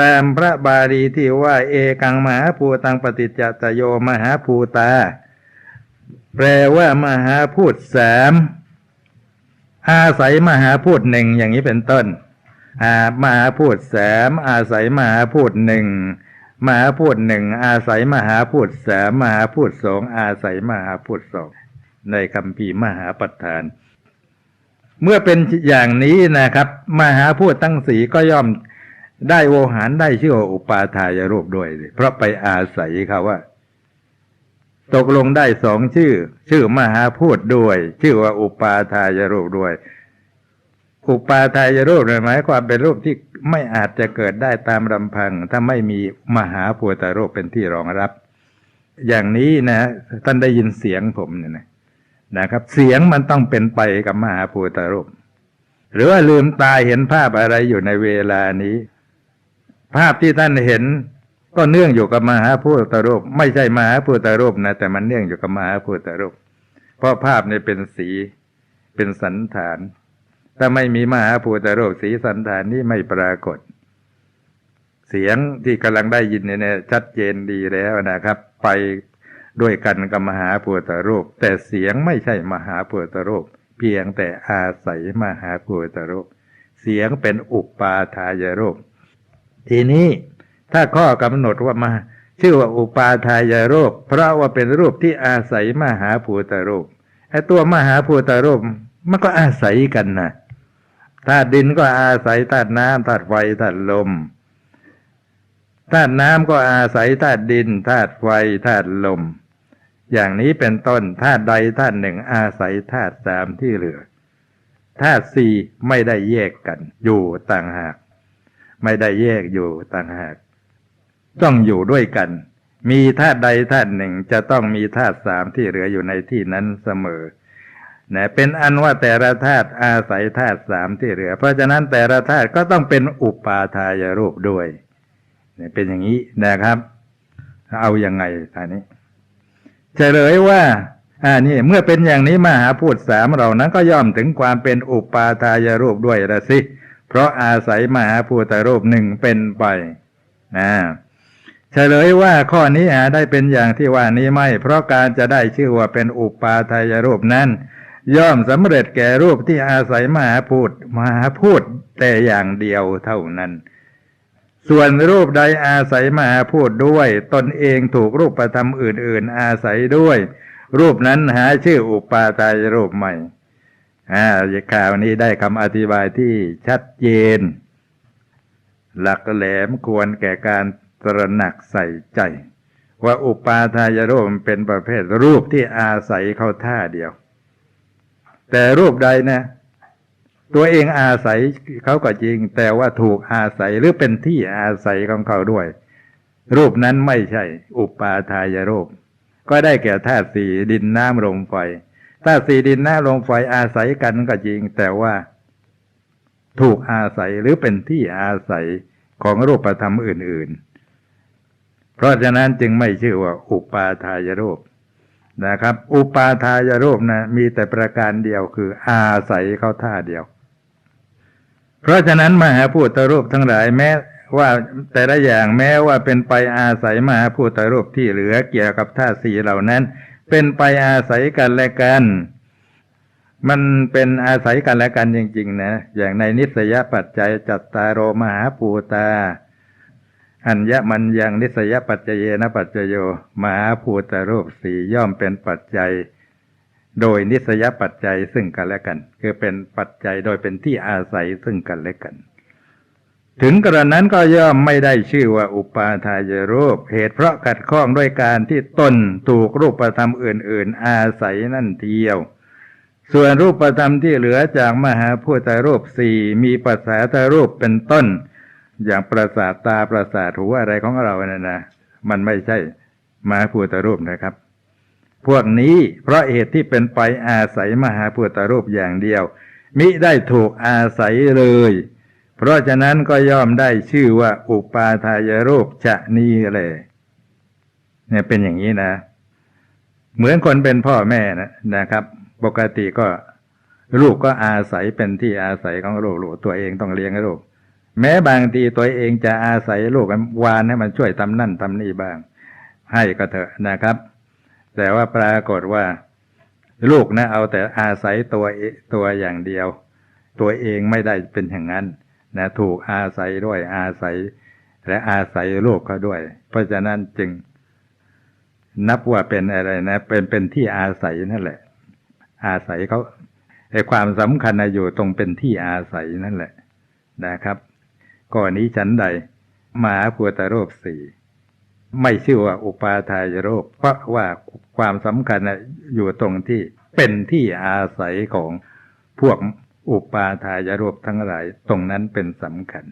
ตามพระบาลีที่ว่า เอกังมหาภูตังปฏิจจตโยมหาภูตา แปลว่ามหาพูดสามอาศัยมหาพูดหนึ่งอย่างนี้เป็นต้นอามหาพูดสามอาศัยมหาพูดหนึ่งมหาพูดหนึ่งอาศัยมหาพูดสามมหาพูดสองอาศัยมหาพูดสองในคำพีมหาปัฏฐาน เมื่อเป็นอย่างนี้นะครับ มหาพูดตั้งสีก็ย่อม ได้โวหารได้ชื่อว่าอุปาทายรูปด้วย เพราะไปอาศัยเขาว่า ตกลงได้สองชื่อ ชื่อมหาพูดด้วย ชื่อว่าอุปาทายรูปด้วย อุปาทายรูปหมายความเป็นรูปที่ไม่อาจจะเกิดได้ตามลำพัง ถ้าไม่มีมหาภูตรูปเป็นที่รองรับ อย่างนี้นะท่านได้ยินเสียงผมเนี่ยนะนะครับ เสียงมันต้องเป็นไปกับมหาภูตรูปหรือว่าลืมตาเห็นภาพอะไรอยู่ในเวลานี้ ภาพที่ท่านเห็นก็เนื่องอยู่กับมหาภูตรูป ไม่ใช่มหาภูตรูปนะแต่มันเนื่องอยู่กับมหาภูตรูป เพราะภาพเนี่ยเป็นสีเป็นสันฐาน ถ้าไม่มีมหาภูตรูปสีสันฐานนี้ไม่ปรากฏ เสียงที่กำลังได้ยินเนี่ยชัดเจนดีแล้วนะครับ ไปด้วยกันกับมหาภูตรูป แต่เสียงไม่ใช่มหาภูตรูป เพียงแต่อาศัยมหาภูตรูป เสียงเป็นอุปาทายรูป ทีนี้ถ้าข้อกำหนดว่ามา ชื่อว่าอุปาทายโรูปเพราะว่าเป็นรูปที่อาศัยมหาภูตรูปไอ้ตัวมหาภูตรูปมันก็อาศัยกันนะธาตุดินก็อาศัยธาตุน้ำธาตุไฟธาตุลมธาตุน้ำก็อาศัยธาตุดินธาตุไฟธาตุลม อย่างนี้เป็นต้นธาตุใดธาตุหนึ่งอาศัยธาตุสามที่เหลือธาตุสี่ไม่ได้แยกกันอยู่ต่างหาก ไม่ได้แยกอยู่ต่างหาก ต้องอยู่ด้วยกัน มีธาตุใดธาตุหนึ่งจะต้องมีธาตุสามที่เหลืออยู่ในที่นั้นเสมอนะเป็นอันว่าแต่ละธาตุอาศัยธาตุสามที่เหลือ เพราะฉะนั้นแต่ละธาตุก็ต้องเป็นอุปาทายรูปด้วยเนี่ยเป็นอย่างนี้นะครับ เอาอยัางไงท่านี้เฉลยว่า อ่านี่ เมื่อเป็นอย่างนี้มหาพูดสามเรานั้นก็ย่อมถึงความเป็นอุปาทายรูปด้วยละสิ เพราะอาศัยมหาพูตรูปหนึ่งเป็นไปนะเฉลยว่าข้อนี้หาได้เป็นอย่างที่ว่านี้ไม่ เพราะการจะได้ชื่อว่าเป็นอุปาทายรูปนั้น ย่อมสำเร็จแก่รูปที่อาศัยมหาพูดมหาพูดแต่อย่างเดียวเท่านั้น ส่วนรูปใดอาศัยมหาพูดด้วย ตนเองถูกรูปประธรรมอื่น ๆ อาศัยด้วย รูปนั้นหาชื่ออุปาทายรูปใหม่ อ่าข่าวนี้ได้คำอธิบายที่ชัดเจน หลักแหลมควรแก่การตระหนักใส่ใจ ว่าอุปาทายรูปเป็นประเภทรูปที่อาศัยเข้าท่าเดียว แต่รูปใดนะ ตัวเองอาศัยเขาก็จริง แต่ว่าถูกอาศัยหรือเป็นที่อาศัยของเขาด้วย รูปนั้นไม่ใช่ อุปาทายรูป ก็ได้แก่ธาตุสี่ดินน้ำลมไฟ ธาตุสี่ดินน้ำลมไฟอาศัยกันก็จริง แต่ว่าถูกอาศัยหรือเป็นที่อาศัยของรูปธรรมอื่น ๆ เพราะฉะนั้นจึงไม่ชื่อว่า อุปาทายรูปนะครับ อุปาทายรูปนะมีแต่ประการเดียวคือ อาศัยเข้าท่าเดียว เพราะฉะนั้นมหาพูตรูปทั้งหลายแม้ว่าแต่ละอย่างแม้ว่าเป็นไปอาศัยมหาพูตรูปที่เหลือเกี่ยวกับท่าสี่เหล่านั้น เป็นไปอาศัยกันและกัน มันเป็นอาศัยกันและกันจริง ๆ นะ อย่างในนิสยปัจจัยจัตตารโรมหาภูตา อัญญมันยังนิสยปัจเจเยนะปัจจโยมหาภูตรูปสี่ย่อมเป็นปัจจัย โดยนิสยปัจจัยซึ่งกันและกัน คือเป็นปัจจัยโดยเป็นที่อาศัยซึ่งกันและกัน ถึงกระนั้นก็ย่อมไม่ได้ชื่อว่าอุปาทายรูป เหตุเพราะขัดข้องด้วยการที่ตนถูกรูปธรรมอื่น ๆ อาศัยนั่นเทียว ส่วนรูปธรรมที่เหลือจากมหาพุทธรูปสี่มีปัสสาทรูปเป็นต้น อย่างประสาทตาประสาทหูอะไรของเราเนี่ยนะ มันไม่ใช่มหาภูตรูปนะครับ พวกนี้เพราะเหตุที่เป็นไปอาศัยมหาภูตรูปอย่างเดียว มิได้ถูกอาศัยเลย เพราะฉะนั้นก็ย่อมได้ชื่อว่าอุปาทายรูปจะนีเลยเนี่ยเป็นอย่างนี้นะ เหมือนคนเป็นพ่อแม่นะนะครับ ปกติก็ลูกก็อาศัยเป็นที่อาศัยของลูกลูกตัวเองต้องเลี้ยงลูก แม้บางทีตัวเองจะอาศัยลูกวานให้มันช่วยทำนั่นทำนี่บ้าง ให้ก็เถอะนะครับ แต่ว่าปรากฏว่าลูกนะเอาแต่อาศัยตัวตัวอย่างเดียว ตัวเองไม่ได้เป็นอย่างนั้น นะถูกอาศัยด้วยอาศัย และอาศัยลูกเขาด้วย เพราะฉะนั้นจึงนับว่าเป็นอะไรนะ เป็นเป็นที่อาศัยนั่นแหละ อาศัยเขาไอ้ความสำคัญอยู่ตรงเป็นที่อาศัยนั่นแหละนะครับก่อนนี้ฉันใดมหาภูตโรคสี่ไม่ชื่อว่าอุปาทายโรคเพราะว่าความสำคัญอยู่ตรงที่เป็นที่อาศัยของพวก อุปาทายโรคทั้งหลาย ตรงนั้นเป็นสำคัญ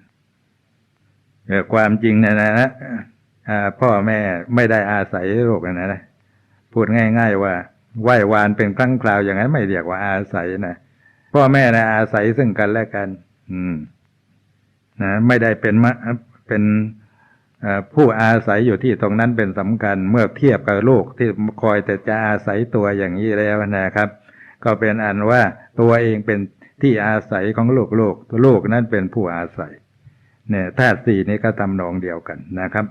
ความจริงนะนะพ่อแม่ไม่ได้อาศัยโรคนะนะพูดง่าย ๆ ว่าไหว้วานเป็นครั้งคราวอย่างนั้นไม่เรียกว่าอาศัยนะพ่อแม่นะอาศัยซึ่งกันและกัน อืม นะ ไม่ได้เป็นมะเป็นผู้อาศัยอยู่ที่ตรงนั้นเป็นสำคัญ เมื่อเทียบกับลูกที่คอยแต่จะอาศัยตัวอย่างนี้แล้วนะครับ ก็เป็นอันว่าตัวเองเป็น ที่อาศัยของโลูกลูกลูกนั้นเป็นผู้อาศัยเนี่ยธาตุสี่นี้ก็ทำนองเดียวกันนะครับ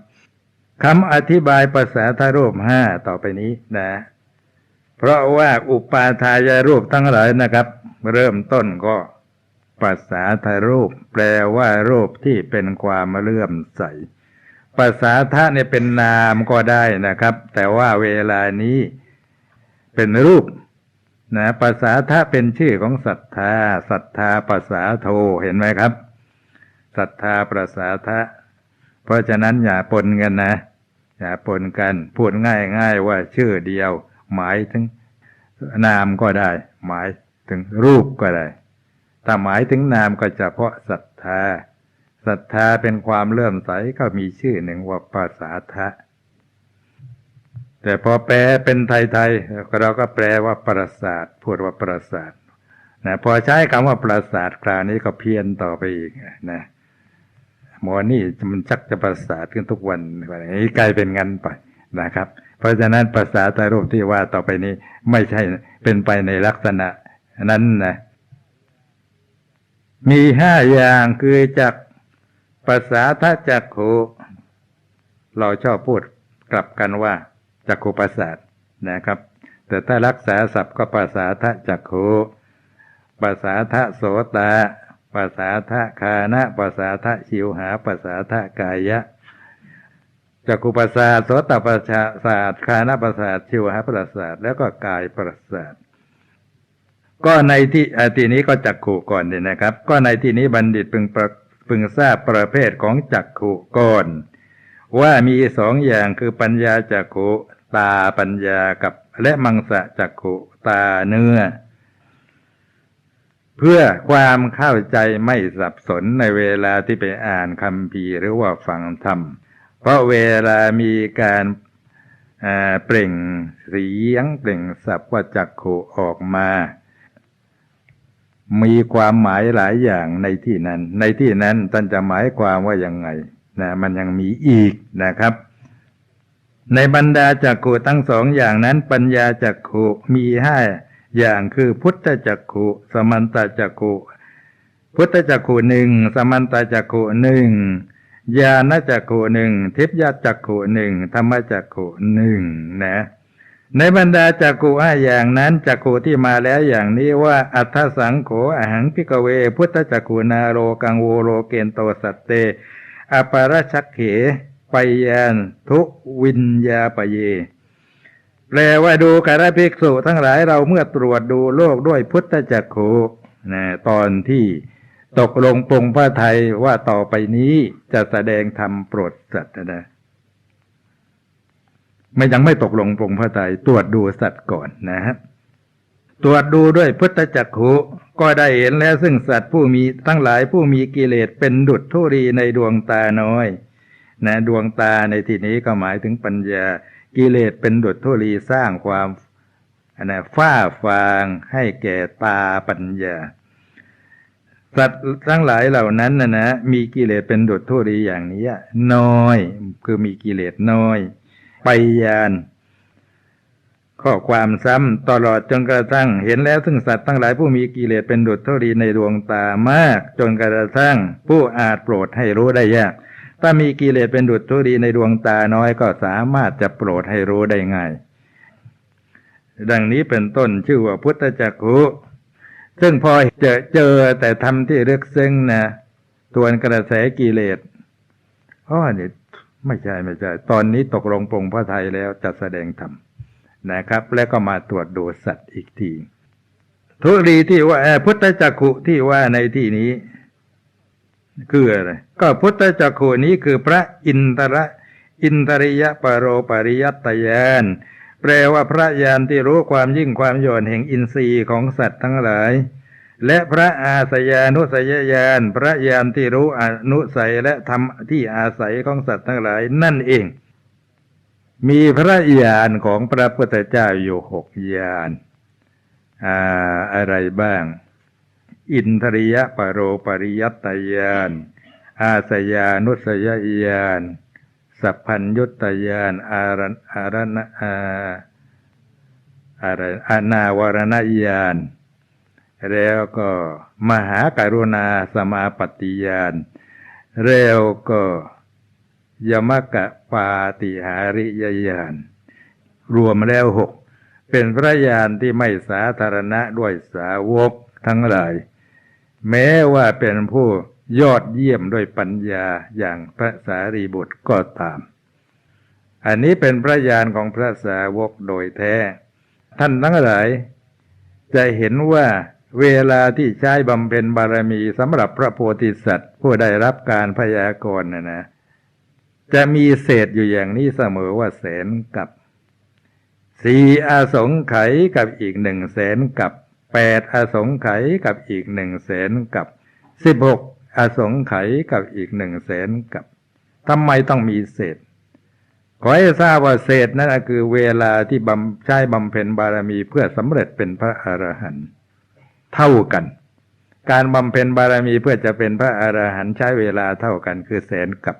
คำอธิบายภาษาทารูปห้าต่อไปนี้นะ เพราะว่าอุปาทายรูปทั้งหลายนะครับ เริ่มต้นก็ภาษาทารูป แปลว่ารูปที่เป็นความเลื่อมใสภาษาทะเนี่ยเป็นนามก็ได้นะครับ แต่ว่าเวลานี้เป็นรูป นะภาษาทะเป็นชื่อของศรัทธาศรัทธาภาษาโทเห็นไหมครับศรัทธาภาษาทะ เพราะฉะนั้นอย่าปนกันนะ อย่าปนกัน พูดง่ายๆว่าชื่อเดียว หมายถึงนามก็ได้ หมายถึงรูปก็ได้ถ้าหมายถึงนามก็เฉพาะศรัทธาศรัทธาเป็นความเลื่อมใสก็มีชื่อหนึ่งว่าภาษาทะ แต่พอแปลเป็นไทยๆเราก็แปลว่าประสาทพูดว่าประสาทนะพอใช้คำว่าประสาทคราวนี้ก็เพี้ยนต่อไปอีกนะหมอนี่มันชักจะประสาทขึ้นทุกวันนี้กลายเป็นงันไปนะครับ เพราะฉะนั้นภาษาตารูปที่ว่าต่อไปนี้ไม่ใช่เป็นไปในลักษณะนั้นนะมีห้าอย่างคือจักภาษาทจักขุเราชอบพูดกลับกันว่า จักขุประสาทนะครับ แต่ถ้ารักษาศัพท์ก็ภาษาทจักขุภาษาทโสตาภาษาทคานะภาษาทชิวหาภาษาทกายะจักขุประสาทโสตประสาทคานะประสาทชิวหาประสาทแล้วก็กายประสาทก็ในที่ทีนี้ก็จักขู่ก่อนเนี่ยนะครับ ก็ในที่นี้บัณฑิตพึงพึงทราบประเภทของจักขู่ก่อน ว่ามีสองอย่างคือปัญญาจักขุตาปัญญากับและมังสะจักขุตาเนื้อ เพื่อความเข้าใจไม่สับสนในเวลาที่ไปอ่านคำพีหรือว่าฟังธรรม เพราะเวลามีการเปล่งเสียงเปล่งสับว่าจักขุออกมา มีความหมายหลายอย่างในที่นั้น ในที่นั้นท่านจะหมายความว่ายังไง นะมันยังมีอีกนะครับ ในบรรดาจักขุทั้งสองอย่างนั้น ปัญญาจักขุมีห้าอย่างคือพุทธจักขุสมันตจักขุพุทธจักขุหนึ่งสมันตจักขุหนึ่งญาณจักขุหนึ่งทิพยจักขุหนึ่งธรรมจักขุหนึ่งนะในบรรดาจักกุห้าอย่างนั้นจักกุที่มาแล้วอย่างนี้ว่า อัทสังโขอหังพิกเว พุทธจักกุนาโรกังโวโรเกนโตสัตเต อปารชักเขไปยานทุวิญญาปเย แปลว่าดูกระภิกษุทั้งหลายเราเมื่อตรวจดูโลกด้วยพุทธจักขุนะตอนที่ตกลงปรงพระไทยว่าต่อไปนี้จะแสดงธรรมโปรดสัตว์นะไม่ยังไม่ตกลงปรงพระไตรตรวจดูสัตว์ก่อนนะฮะ ตรวจดูด้วยพุทธจักขุก็ได้เห็นแล้วซึ่งสัตว์ผู้มีทั้งหลายผู้มีกิเลสเป็นดุจทุรีในดวงตาน้อยนะดวงตาในที่นี้ก็หมายถึงปัญญากิเลสเป็นดุจทุรีสร้างความนะฟ้าฟางให้แก่ตาปัญญา สัตว์ทั้งหลายเหล่านั้นนะนะมีกิเลสเป็นดุจทุรีอย่างนี้น้อย คือมีกิเลสน้อย ไปยาน ข้อความซ้ำตลอดจนกระทั่ง เห็นแล้วซึ่งสัตว์ทั้งหลายผู้มีกิเลสเป็นดุจเท่าดีในดวงตามาก จนกระทั่ง ผู้อาจโปรดให้รู้ได้ยาก ถ้ามีกิเลสเป็นดุจเท่าดีในดวงตาน้อยก็สามารถจะโปรดให้รู้ได้ง่าย ดังนี้เป็นต้นชื่อว่าพุทธจักขุซึ่งพอเจอเจอแต่ทำที่เลือกซึ่งนะทวนกระแสกิเลสอ๋อนี่ไม่ใช่ไม่ใช่ ตอนนี้ตกลงปรงพระไทยแล้วจะแสดงธรรม นะครับ แล้วก็มาตรวจดูสัตว์อีกที ทุรีที่ว่าพุทธจักขุที่ว่าในที่นี้ คืออะไรก็พุทธจักขุนี้คือพระอินทระอินทริยปโรปริยัตยานแปลว่าพระญาณที่รู้ความยิ่งความหย่อนแห่งอินทรีย์ของสัตว์ทั้งหลาย และพระอาสยานุสยญาณพระญาณที่รู้อนุสัยและทำที่อาศัยของสัตว์ทั้งหลายนั่นเอง มีพระญาณของพระพุทธเจ้าอยู่หกญาณอะไรบ้าง อินทริยปโรปริยัตยานอาสยานุสยญาณสัพพัญยุตยานอารอารณอาอะไรอนาวรณญาณแล้วก็มหาการุณาสมาปฏิญาณแล้วก็ ยมกะปาติหาริยญาณรวมแล้วหกเป็นพระญาณที่ไม่สาธารณะด้วยสาวกทั้งหลาย แม้ว่าเป็นผู้ยอดเยี่ยมด้วยปัญญาอย่างพระสารีบุตรก็ตาม อันนี้เป็นพระญาณของพระสาวกโดยแท้ ท่านทั้งหลาย จะเห็นว่าเวลาที่ใช้บำเพ็ญบารมีสำหรับพระโพธิสัตว์ ผู้ได้รับการพยากรณ์นะนะ จะมีเศษอยู่อย่างนี้เสมอว่าแสนกับสี่อาสงไขยกับอีกหนึ่งแสนกับแปดอาสงไขยกับอีกหนึ่งแสนกับสิบหกอสงไขยกับอีกหนึ่งแสนกับทำไมต้องมีเศษ ขอให้ทราบว่าเศษนั่นคือเวลาที่บำใช้บำเพ็ญบารมีเพื่อสำเร็จเป็นพระอรหันต์เท่ากัน การบำเพ็ญบารมีเพื่อจะเป็นพระอรหันต์ใช้เวลาเท่ากันคือแสนกับ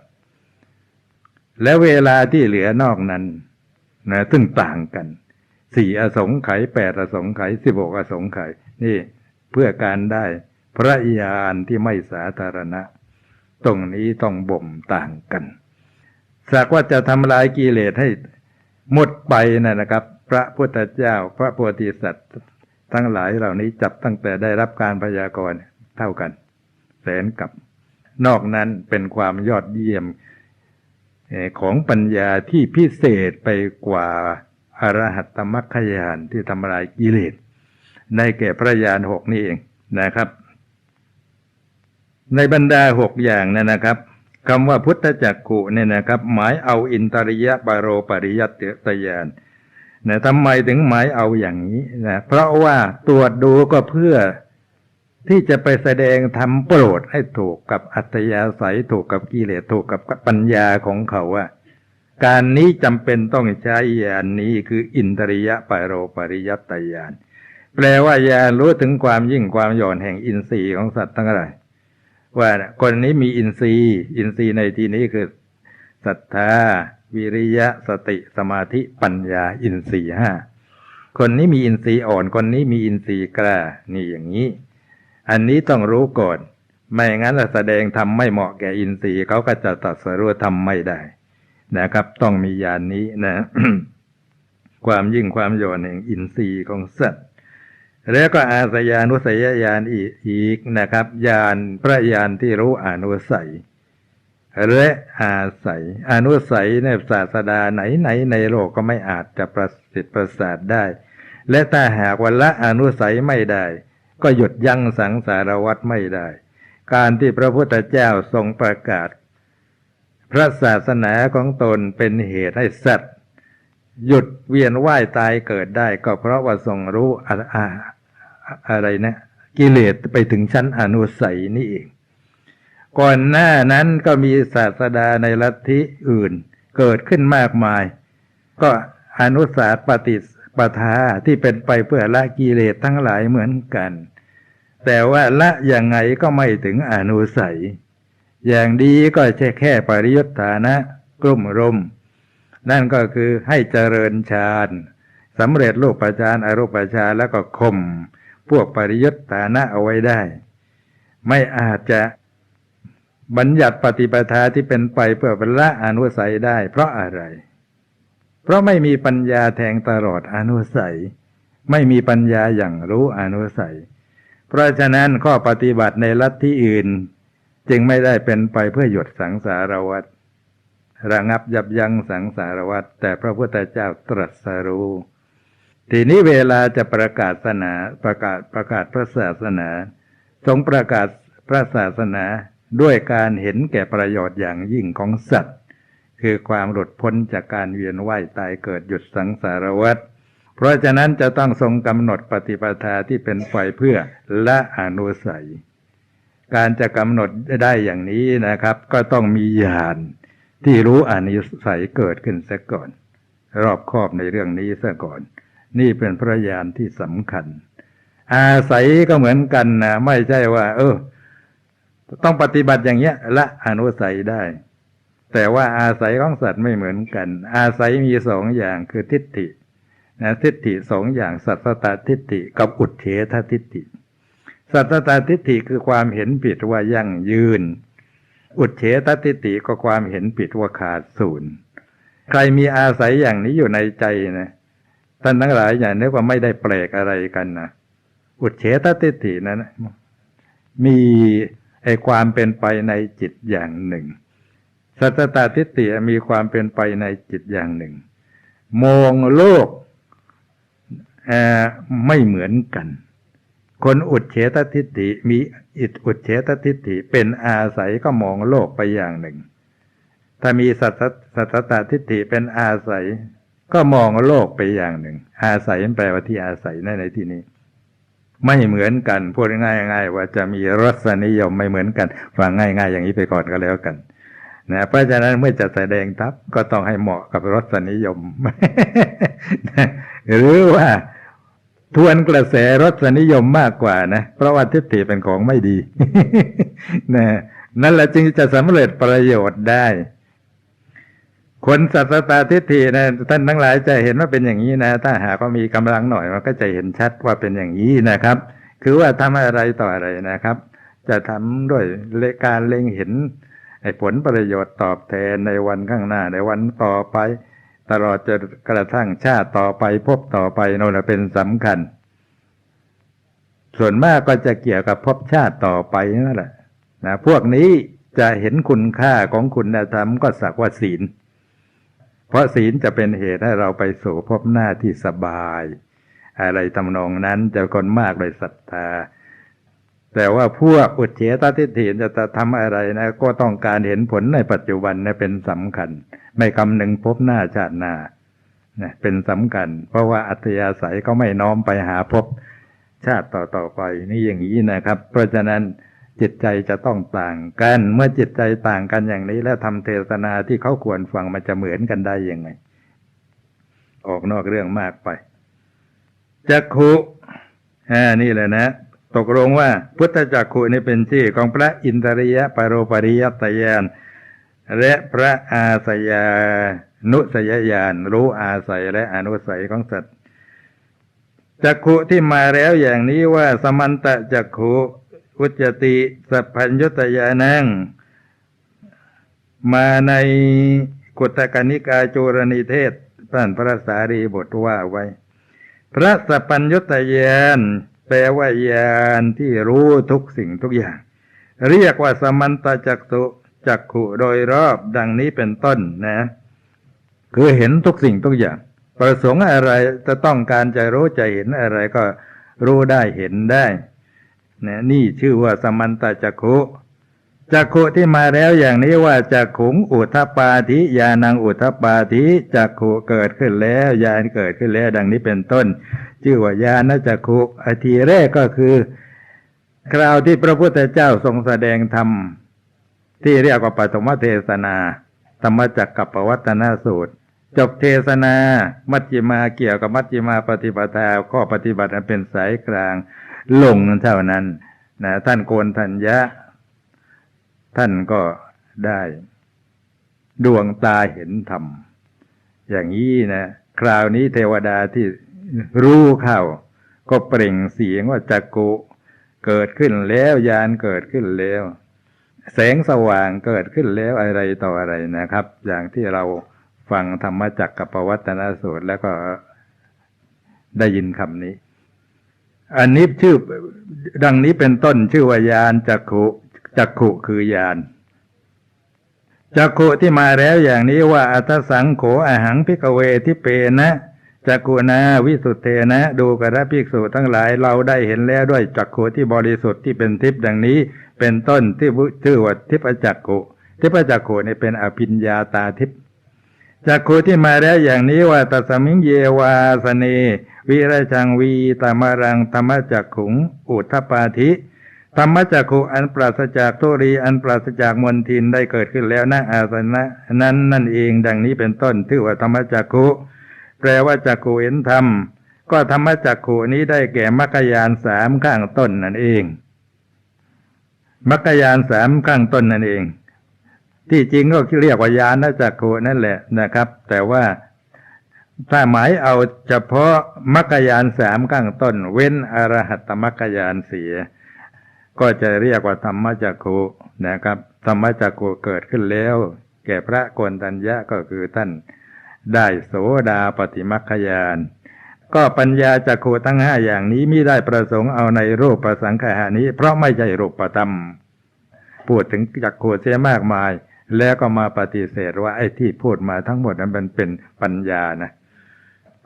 และเวลาที่เหลือนอกนั้นนะซึ่งต่างกันสี่อสงไขยแปดอสงไขยสิบหกอสงไขยนี่เพื่อการได้พระญาณที่ไม่สาธารณะ ตรงนี้ต้องบ่มต่างกันสักว่าจะทำลายกิเลสให้หมดไปนะนะครับ พระพุทธเจ้า พระโพธิสัตว์ ทั้งหลายเหล่านี้จับตั้งแต่ได้รับการพยากรณ์เท่ากัน แสนกับ นอกนั้นเป็นความยอดเยี่ยม ของปัญญาที่พิเศษไปกว่าอรหัตตมัคคยานที่ทำลายกิเลสในแก่พระญาณหกนี่เองนะครับ ในบรรดาหกอย่างนั่นนะครับคำว่าพุทธจักขุเนี่ยนะครับ หมายเอาอินตริยะบาโรปริยัตตยานนะทำไมถึงหมายเอาอย่างนี้นะเพราะว่าตรวจดูก็เพื่อ ที่จะไปแสดงทำโปรดให้ถูกกับอัตยาศัยถูกกับกิเลสถูกกับปัญญาของเขาว่าการนี้จำเป็นต้องใช้ยานนี้คืออินทริยะปโรปริยัตยาน แปลว่ายานรู้ถึงความยิ่งความหย่อนแห่งอินทรีย์ของสัตว์ทั้งหลายว่าคนนี้มีอินทรีย์ อินทรีย์ในที่นี้คือศรัทธา วิริยะสติสมาธิปัญญาอินทรีย์ห้าคนนี้มีอินทรีย์อ่อนคนนี้มีอินทรีย์กล้านี่อย่างนี้ อันนี้ต้องรู้ก่อน ไม่งั้นแสดงทำไม่เหมาะแก่อินทรีย์เขาก็จะตัดสรู้ทำไม่ได้นะครับ ต้องมียานนี้นะ ความยิ่งความโยนแห่งอินทรีย์ของสัตว์แล้วก็อาสยานุสัยญาณอีกนะครับญาณพระญาณที่รู้อนุสัยและอาศัย อนุสัยในศาสดาไหนไหนในโลกก็ไม่อาจจะประสิทธิ์ประสาทได้ และถ้าหากวันละอนุสัยไม่ได้ ก็หยุดยั้งสังสารวัฏไม่ได้ การที่พระพุทธเจ้าทรงประกาศ พระศาสนาของตนเป็นเหตุให้สัตว์ หยุดเวียนว่ายตายเกิดได้ ก็เพราะว่าทรงรู้อะไรนะ กิเลสไปถึงชั้นอนุสัยนี่เอง ก่อนหน้านั้นก็มีศาสดาในลัทธิอื่นเกิดขึ้นมากมาย ก็อนุสาสปฏิ ปทาที่เป็นไปเพื่อละกิเลสทั้งหลายเหมือนกัน แต่ว่าละอย่างไงก็ไม่ถึงอนุสัย อย่างดีก็แค่แค่ปริยุทธานะกลุ่มรม นั่นก็คือให้เจริญฌานสำเร็จรูปประชานอรูปประชานแล้วก็ข่มพวกปริยุทธานะเอาไว้ได้ ไม่อาจจะบัญญัติปฏิปทาที่เป็นไปเพื่อเป็นละอนุสัยได้ เพราะอะไร เพราะไม่มีปัญญาแทงตลอดอนุสัย ไม่มีปัญญาอย่างรู้อนุสัย เพราะฉะนั้นข้อปฏิบัติในลัทธิอื่น จึงไม่ได้เป็นไปเพื่อหยุดสังสารวัฏระงับยับยั้งสังสารวัฏแต่พระพุทธเจ้าตรัสรู้ ทีนี้เวลาจะประกาศศาสนาประกาศประกาศพระศาสนา ทรงประกาศพระศาสนาด้วยการเห็นแก่ประโยชน์อย่างยิ่งของสัตว์ คือความหลุดพ้นจากการเวียนว่ายตายเกิดหยุดสังสารวัฏเพราะฉะนั้นจะต้องทรงกำหนดปฏิปทาที่เป็นไฟเพื่อละอนุสัย การจะกำหนดได้อย่างนี้นะครับ ก็ต้องมีญาณที่รู้อนิสัยเกิดขึ้นซะก่อน รอบครอบในเรื่องนี้ซะก่อน นี่เป็นพระญาณที่สำคัญ อาศัยก็เหมือนกันนะไม่ใช่ว่า เออ ต้องปฏิบัติอย่างเงี้ยละอนุสัยได้ แต่ว่าอาศัยของสัตว์ไม่เหมือนกัน อาศัยมีสองอย่างคือทิฏฐินะทิฏฐิสองอย่างสัตตตาทิฏฐิกับอุดเฉททิฏฐิ สัตตตาทิฏฐิคือความเห็นผิดว่ายั่งยืน อุดเฉททิฏฐิก็ความเห็นผิดว่าขาดศูนย์ใครมีอาศัยอย่างนี้อยู่ในใจนะท่านทั้งหลายอย่านึกว่าไม่ได้แปลกอะไรกันนะอุดเฉททิฏฐินั้น มีไอความเป็นไปในจิตอย่างหนึ่ง สัตตาทิฏฐิมีความเป็นไปในจิตอย่างหนึ่ง มองโลกไม่เหมือนกัน คนอุดเฉตทิฏฐิมีอิดอุดเฉตทิฏฐิเป็นอาศัยก็มองโลกไปอย่างหนึ่ง ถ้ามีสัตสัตตาทิฏฐิเป็นอาศัย ก็มองโลกไปอย่างหนึ่ง อาศัยแปลว่าที่อาศัยในในที่นี้ ไม่เหมือนกันพูดง่ายๆว่าจะมีรสนิยมไม่เหมือนกันฟังง่าย ๆ อย่างนี้ไปก่อนก็แล้วกัน นะเพราะฉะนั้นเมื่อจะแสดงทัพก็ต้องให้เหมาะกับรสนิยม หรือว่าทวนกระแสรสนิยมมากกว่านะ เพราะว่าทิฏฐิเป็นของไม่ดีนะนั่นแหละจึงจะสำเร็จประโยชน์ได้ คนสัตตาทิฏฐินะท่านทั้งหลายจะเห็นว่าเป็นอย่างนี้นะ ถ้าหากว่ามีกำลังหน่อยมันก็จะเห็นชัดว่าเป็นอย่างนี้นะครับ คือว่าทำอะไรต่ออะไรนะครับ จะทำด้วยการเล็งเห็น ไอ้ผลประโยชน์ตอบแทนในวันข้างหน้า ในวันต่อไป ตลอดจะกระทั่งชาติต่อไปพบต่อไปโน่นเป็นสำคัญ ส่วนมากก็จะเกี่ยวกับพบชาติต่อไปนั่นแหละนะพวกนี้จะเห็นคุณค่าของคุณธรรมก็สักว่าศีล เพราะศีลจะเป็นเหตุให้เราไปสู่พบหน้าที่สบาย อะไรทำนองนั้นจะคนมากโดยศรัทธา แต่ว่าพวกอุเฉตทิฏฐิจะทำอะไรนะ ก็ต้องการเห็นผลในปัจจุบันนะเป็นสำคัญ ไม่คำหนึ่งพบหน้าชาติหน้านะเป็นสำคัญ เพราะว่าอัธยาศัยเขาไม่น้อมไปหาพบชาติต่อๆไปนี่อย่างนี้นะครับ เพราะฉะนั้นจิตใจจะต้องต่างกัน เมื่อจิตใจต่างกันอย่างนี้ แล้วทำเทศนาที่เขาควรฟังมันจะเหมือนกันได้ยังไง ออกนอกเรื่องมากไปจักขุอ่านี่แหละนะ ตกลงว่าพุทธจักขุนี่เป็นชื่ของพระอินทริยปโรปริยตยาน และพระอาสยานุสยญาณรู้อาศัยและอนุสัยของสัตว์จักขุที่มาแล้วอย่างนี้ว่าสมันตะจักขุอุจติสัพพัญญตยานังมาในกุตกนิกาโจรณิเทศท่านพระสารีบทว่าไว้ พระสัพพัญญตยาน แปลว่ายานที่รู้ทุกสิ่งทุกอย่าง เรียกว่าสมันตจักสุจักขุโดยรอบดังนี้เป็นต้นนะ คือเห็นทุกสิ่งทุกอย่าง ประสงค์อะไรจะต้องการจะรู้จะเห็นอะไรก็รู้ได้เห็นได้นะนี่ชื่อว่าสมันตจักขุ จักขุที่มาแล้วอย่างนี้ว่าจักขุงอุทปาธิยานังอุทปาธิจักขุเกิดขึ้นแล้วยานเกิดขึ้นแล้ว ดังนี้เป็นต้น ชื่อว่ายานจักขุอทีแรกก็คือ คราวที่พระพุทธเจ้าทรงแสดงธรรม ที่เรียกว่าปฐมเทศนาธรรมจักกับปวัตนสูตร จบเทศนา มัจจิมาเกี่ยวกับมัจจิมาปฏิปทาข้อปฏิบัติเป็นสายกลางลงเท่านั้นนะท่านโกนทัญญะ ท่านก็ได้ดวงตาเห็นธรรม อย่างนี้นะ คราวนี้เทวดาที่รู้เข้า ก็เปล่งเสียงว่าจักกุเกิดขึ้นแล้วยานเกิดขึ้นแล้ว แสงสว่างเกิดขึ้นแล้วอะไรต่ออะไรนะครับ อย่างที่เราฟังธรรมจักรกับปวัตนสูตรแล้วก็ได้ยินคำนี้ อันนี้ชื่อดังนี้เป็นต้นชื่อว่ายานจักขุ จักขุคือยานจักขุที่มาแล้วอย่างนี้ว่าอัตสังโขอาหังพิกเวทิเปนะจักขุนาวิสุทเทนะ ดูกระภิกษุทั้งหลายเราได้เห็นแล้วด้วยจักขุที่บริสุทธิ์ที่เป็นทิพย์ดังนี้ เป็นต้นที่ชื่อว่าทิพจักขุทิพจักขุนี่เป็นอภิญญาตาทิพย์จักขุที่มาแล้วอย่างนี้ว่าตัสมิงเยวาสเนวิราชังวีตามารังธรรมจักขุง อุทธปาธิ ธรรมจักขุอันปราศจากทุรีอันปราศจากมนทินได้เกิดขึ้นแล้วนะอาสนะ นั้นนั่นเองดังนี้เป็นต้นถือว่าธรรมจักขุแปลว่าจักขุเห็นธรรม ก็ธรรมจักขุนี้ได้แก่มรรคยานสามข้างต้นนั่นเองมรรคยานสามข้างต้นนั่นเอง ที่จริงก็เรียกว่ายานจักขุนั่นแหละนะครับ แต่ว่าถ้าหมายเอาเฉพาะมรรคยานสามข้างต้น เว้นอรหัตมรรคยานเสีย ก็จะเรียกว่าธรรมจักขุนะครับ ธรรมจักขุเกิดขึ้นแล้ว แก่พระโกนตัญญะก็คือท่านได้โสดาปฏิมัคคยาน ก็ปัญญาจักขุทั้งห้าอย่างนี้มิได้ประสงค์เอาในรูปประสังขารนี้ เพราะไม่ใช่รูปประธรรมพูดถึงจักขุเสียมากมาย แล้วก็มาปฏิเสธว่าไอ้ที่พูดมาทั้งหมดนั้นมันเป็นปัญญานะ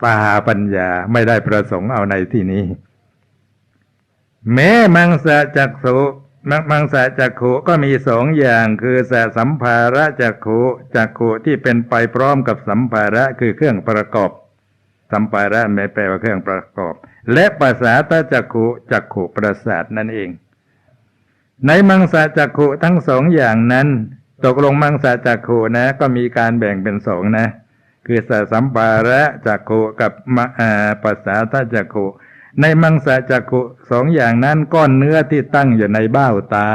ตาปัญญาไม่ได้ประสงค์เอาในที่นี้ แม้มังสะจักสุมังสะจักขุก็มีสองอย่างคือสะสัมภาระจักขุจักขุที่เป็นไปพร้อมกับสัมภาระคือเครื่องประกอบ สัมภาระไม่แปลว่าเครื่องประกอบ และภาษาตาจักขุจักขุประสาทนั่นเอง ในมังสะจักขุทั้งสองอย่างนั้น ตกลงมังสะจักขุนะ ก็มีการแบ่งเป็นสองนะ คือสะสัมภาระจักขุกับภาษาตาจักขุ ในมังสะจักขุสองอย่างนั้นก้อนเนื้อที่ตั้งอยู่ในเบ้าตา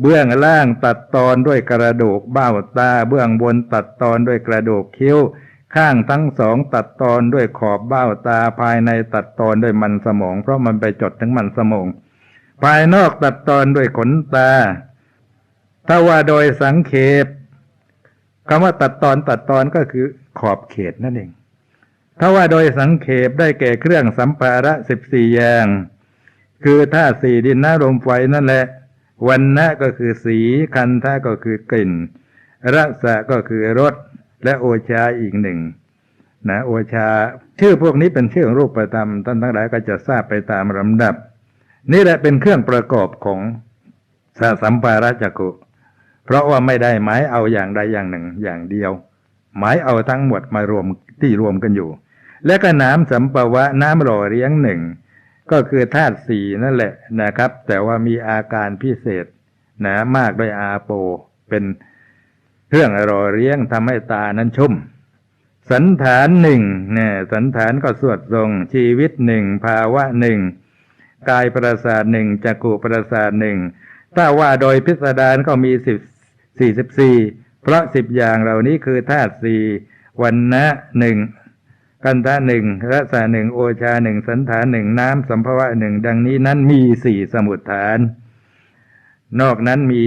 เบื้องล่างตัดตอนด้วยกระดูกเบ้าตา เบื้องบนตัดตอนด้วยกระดูกคิ้ว ข้างทั้งสองตัดตอนด้วยขอบเบ้าตา ภายในตัดตอนด้วยมันสมอง เพราะมันไปจดถึงมันสมอง ภายนอกตัดตอนด้วยขนตาถ้าว่าโดยสังเขปคำว่าตัดตอนตัดตอนก็คือขอบเขตนั่นเอง ถ้าว่าโดยสังเขปได้แก่เครื่องสัมภาระสิบสี่อย่าง คือธาตุสี่ดินน้ำลมไฟนั่นแหละ วันนะก็คือสีคันธาก็คือกลิ่นรสะก็คือรสและโอชาอีกหนึ่งนะโอชา ชื่อพวกนี้เป็นชื่อรูปประธรรมท่านทั้งหลายก็จะทราบไปตามลำดับ นี่แหละเป็นเครื่องประกอบของสสัมภาระจักกุเพราะว่าไม่ได้หมายเอาอย่างใดอย่างหนึ่งอย่างเดียว หมายเอาทั้งหมดมารวมที่รวมกันอยู่ และก็น้ำสัมปวะน้ำหล่อเลี้ยงหนึ่ง ก็คือธาตุสี่นั่นแหละนะครับ แต่ว่ามีอาการพิเศษหนามากด้วยอาโป เป็นเครื่องหล่อเลี้ยงทำให้ตานั้นชุ่ม สันฐานหนึ่งเนี่ยสันฐานก็สวดทรงชีวิตหนึ่งภาวะหนึ่งกายประสาทหนึ่งจักรุประสาทหนึ่งถ้าว่าโดยพิสดารก็มีสิบสี่สิบสี่เพราะสิบอย่างเหล่านี้คือธาตุสี่วันนะหนึ่ง กันทะหนึ่งรสาหนึ่งโอชาหนึ่งสันฐานหนึ่งน้ำสัมภวะหนึ่งดังนี้นั้นมีสี่สมุดฐาน นอกนั้นมี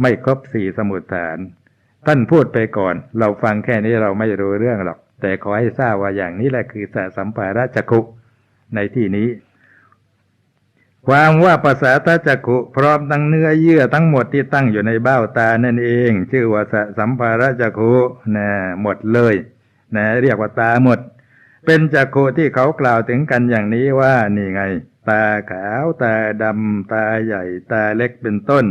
ไม่ครบสี่สมุดฐาน ท่านพูดไปก่อน เราฟังแค่นี้เราไม่รู้เรื่องหรอก แต่ขอให้ทราบว่าอย่างนี้แหละคือสสัมภาระจักุในที่นี้ ความว่าภาษาตาจักขุพร้อมทั้งเนื้อเยื่อทั้งหมดที่ตั้งอยู่ในเบ้าตานั่นเอง ชื่อว่าสสัมภาระจักขุนะหมดเลยนะเรียกว่าตาหมด เป็นจักขุที่เขากล่าวถึงกันอย่างนี้ว่านี่ไง ตาขาวตาดำตาใหญ่ ตาเล็กเป็นต้น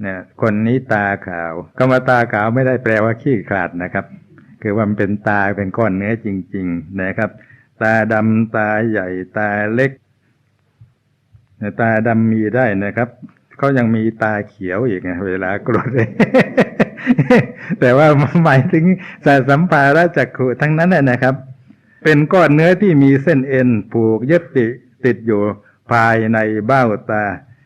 เนี่ย คนนี้ตาขาวคำว่าตาขาวไม่ได้แปลว่าขี้ขาดนะครับ คือว่ามันเป็นตาเป็นก้อนเนื้อจริง ๆ นะครับ ตาดำตาใหญ่ ตาเล็กตาดำมีได้นะครับเขายังมีตาเขียวอีกไงเวลากรดแต่ว่าหมายถึงสาสัมภาระจักขุทั้งนั้นนะครับ เป็นก้อนเนื้อที่มีเส้นเอ็นผูกยึดติดติดอยู่ภายในเบ้าตา